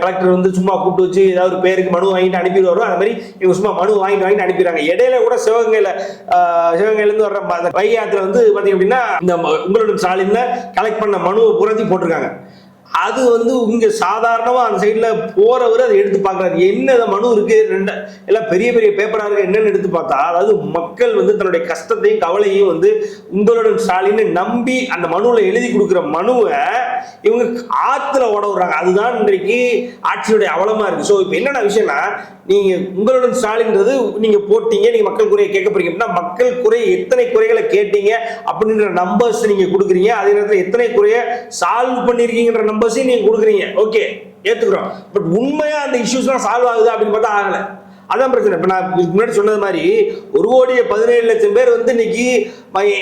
கலெக்டர் வந்து சும்மா கூப்பிட்டு வச்சு ஏதாவது ஒரு பேருக்கு மனு வாங்கிட்டு அனுப்பிடுவாரோ அது மாதிரி இவங்க சும்மா மனு வாங்கிட்டு வாங்கிட்டு அனுப்பிடுறாங்க. இடையில கூட சிவகங்கையில ஆஹ், சிவகங்கையில இருந்து வர்ற ம- அந்த வந்து பாத்தீங்க அப்படின்னா இந்த ம- உங்களுடன் ஸ்டாலின்ல கலெக்ட் பண்ண மனுவை புரத்தி போட்டிருக்காங்க. அது வந்து இங்க சாதாரணமா அந்த சைடில் போறவர் அதை எடுத்து பார்க்கறாரு. என்ன மனு இருக்கு? ரெண்டு எல்லாம் பெரிய பெரிய பேப்பரா இருக்கு. என்னன்னு எடுத்து பார்த்தா அதாவது மக்கள் வந்து தன்னுடைய கஷ்டத்தையும் கவலையும் வந்து உங்களுடன் ஸ்டாலின் நம்பி அந்த மனுவில் எழுதி கொடுக்குற மனுவை இவங்க ஆத்துல ஓட விடுறாங்க. அதுதான் இன்றைக்கு ஆட்சியுடைய அவலமா இருக்கு. ஸோ இப்போ என்னென்ன விஷயம்னா நீங்க உங்களுடன் ஸ்டாலின்றது நீங்க போட்டீங்க நீங்க மக்கள் குறையை கேட்க போறீங்க. அப்படின்னா மக்கள் குறை எத்தனை குறைகளை கேட்டீங்க அப்படின்ற நம்பர்ஸ் நீங்க கொடுக்குறீங்க. அதே நேரத்தில் எத்தனை குறைய சால்வ் பண்ணிருக்கீங்கன்ற நம்பர்ஸையும் நீங்கள் கொடுக்குறீங்க. ஓகே ஏற்றுக்குறோம் பட் உண்மையாக அந்த இஷ்யூஸ்லாம் சால்வ் ஆகுது அப்படின்னு பார்த்தா ஆகலை. அதான் பிரச்சனை. இப்போ நான் இதுக்கு முன்னாடி சொன்னது மாதிரி ஒரு கோடியே பதினேழு லட்சம் பேர் வந்து இன்னைக்கு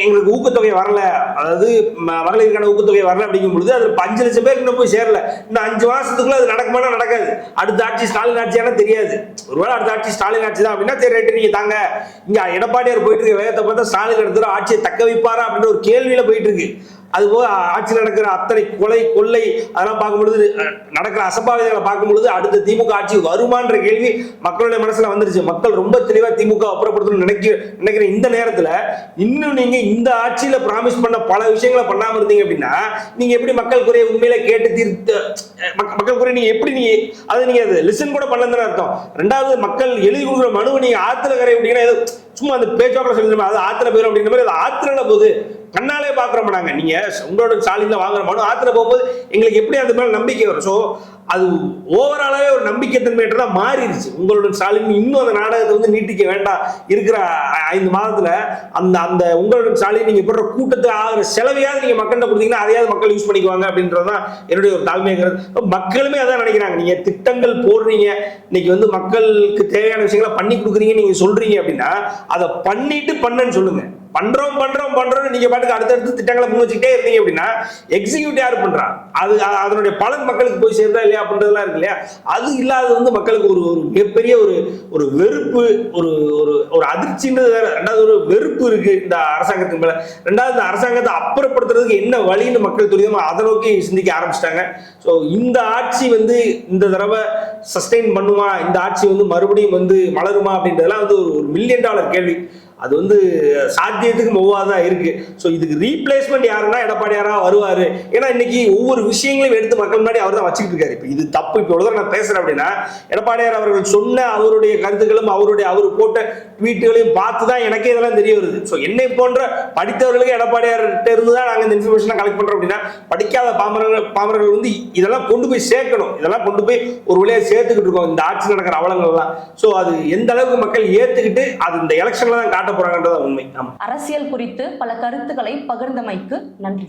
எங்களுக்கு ஊக்கத்தொகை வரல. அதாவது ம- மகளிருக்கான ஊக்கத்தொகை வரல அப்படிங்கும் பொழுது அதில் அஞ்சு லட்சம் பேர் இன்னும் போய் சேரல. இந்த அஞ்சு மாதத்துக்குள்ள அது நடக்குமானா நடக்காது. அடுத்த ஆட்சி ஸ்டாலின் ஆட்சியான தெரியாது. ஒருவேளை அடுத்த ஆட்சி ஸ்டாலின் ஆட்சி தான் அப்படின்னா சரி ரைட்டு நீங்கள் தாங்க. இங்கே எடப்பாடியார் போயிட்டு இருக்க வேகத்தை பார்த்தா ஸ்டாலின் எடுத்துகிற ஆட்சியை தக்க வைப்பாரா அப்படின்ற ஒரு கேள்வியில் போயிட்டு இருக்கு. அது போக ஆட்சியில் நடக்கிற அத்தனை கொலை கொள்ளை அதெல்லாம் பார்க்கும்பொழுது நடக்கிற அசம்பாவிதங்களை பார்க்கும் பொழுது அடுத்த திமுக ஆட்சி வருமான்ற கேள்வி மக்களுடைய மனசுல வந்துருச்சு. மக்கள் ரொம்ப தெளிவா திமுக அப்புறப்படுத்தணும்னு நினைக்க நினைக்கிற இந்த நேரத்துல இன்னும் நீங்க இந்த ஆட்சியில பிராமிஸ் பண்ண பல விஷயங்களை பண்ணாம இருந்தீங்க அப்படின்னா நீங்க எப்படி மக்கள் குறைய உண்மையில கேட்டு தீர்த்து அஹ், மக்கள் குறை நீங்க எப்படி நீங்க அது நீங்க லிசன் கூட பண்ணலன்னு அர்த்தம். ரெண்டாவது மக்கள் எழுதி கொடுக்குற மனுவை நீங்க ஆத்துல கரை விட்டீங்கன்னா ஏதோ சும்மா அந்த பேச்சுவாக்கில் சொல்லி அது ஆத்திர போயிடும் அப்படின்ற மாதிரி அது ஆத்திரல போகுது கண்ணாலே பார்க்குறோம் நாங்கள் நீங்கள் உங்களோட ஸ்டாலின்ல வாங்குற மனு ஆற்றுல போகும்போது எங்களுக்கு எப்படி அது மேலே நம்பிக்கை வரும்? ஸோ அது ஓவராலாகவே ஒரு நம்பிக்கைத்தன்மையற்றதா மாறிடுச்சு. உங்களோட ஸ்டாலின் இன்னும் அந்த நாடகத்தை வந்து நீட்டிக்க வேண்டாம் இருக்கிற ஐந்து மாதத்தில் அந்த அந்த உங்களோட ஸ்டாலின் நீங்கள் போடுற கூட்டத்தை ஆகிற செலவையாவது நீங்கள் மக்கள்கிட்ட கொடுத்தீங்கன்னா அதையாவது மக்கள் யூஸ் பண்ணிக்குவாங்க அப்படின்றது தான் என்னுடைய ஒரு தாழ்மையாக மக்களுமே அதான் நினைக்கிறாங்க. நீங்கள் திட்டங்கள் போடுறீங்க. இன்னைக்கு வந்து மக்களுக்கு தேவையான விஷயங்களை பண்ணி கொடுக்குறீங்க நீங்கள் சொல்கிறீங்க அப்படின்னா அதை பண்ணிட்டு பண்ணன்னு சொல்லுங்கள் பண்றோம் பண்றோம் பண்றோம் நீங்க பாட்டுக்கு அடுத்தடுத்து திட்டங்களை முன் வச்சுக்கிட்டே இருந்தீங்க அப்படின்னா எக்ஸிக்யூட் யார் பண்றா? அது அதனுடைய பலன் மக்களுக்கு போய் சேர்ந்தா இல்லையா அப்படின்றதுலாம் இருக்கு இல்லையா? அது இல்லாதது வந்து மக்களுக்கு ஒரு ஒரு மிகப்பெரிய ஒரு ஒரு வெறுப்பு ஒரு ஒரு ஒரு அதிர்ச்சின்றது வேற. ரெண்டாவது ஒரு வெறுப்பு இருக்கு இந்த அரசாங்கத்துக்கு மேல. ரெண்டாவது இந்த அரசாங்கத்தை அப்புறப்படுத்துறதுக்கு என்ன வழின்னு மக்கள் துரிதமா அதை நோக்கி சிந்திக்க ஆரம்பிச்சிட்டாங்க. ஸோ இந்த ஆட்சி வந்து இந்த தடவை சஸ்டெயின் பண்ணுமா? இந்த ஆட்சி வந்து மறுபடியும் வந்து மலருமா அப்படின்றதெல்லாம் வந்து ஒரு ஒரு மில்லியன் டாலர் கேள்வி. அது வந்து சாத்தியத்துக்கு தான் இருக்கு. ஸோ இதுக்கு ரீப்ளேஸ்மெண்ட் யாருன்னா எடப்பாடியாரா வருவார். ஏன்னா இன்னைக்கு ஒவ்வொரு விஷயங்களையும் எடுத்து மக்கள் முன்னாடி அவர் தான் வச்சுக்கிட்டு இருக்காரு. இப்போ இது தப்பு. இப்போ தான் நான் பேசுகிறேன் அப்படின்னா எடப்பாடியார் அவர்கள் சொன்ன அவருடைய கருத்துக்களும் அவருடைய அவர் போட்ட ட்வீட்டுகளையும் பார்த்து தான் எனக்கே இதெல்லாம் தெரிய வருது. ஸோ என்னை போன்ற படித்தவர்களுக்கு எடப்பாடியார்கிட்ட இருந்து தான் நாங்கள் இந்த இன்ஃபர்மேஷனை கலெக்ட் பண்ணுறோம் அப்படின்னா படிக்காத பாமரர்கள் பாமரர்கள் வந்து இதெல்லாம் கொண்டு போய் சேர்க்கணும். இதெல்லாம் கொண்டு போய் ஒரு வழியாக சேர்த்துக்கிட்டு இருக்கோம். இந்த ஆட்சி நடக்கிற அவலங்கள்லாம். ஸோ அது எந்த அளவுக்கு மக்கள் ஏற்றுக்கிட்டு அது இந்த எலெக்ஷனில் தான் காட்ட காட்ட போறாங்கன்றது உண்மை. அரசியல் குறித்து பல கருத்துக்களை பகிர்ந்தமைக்கு நன்றி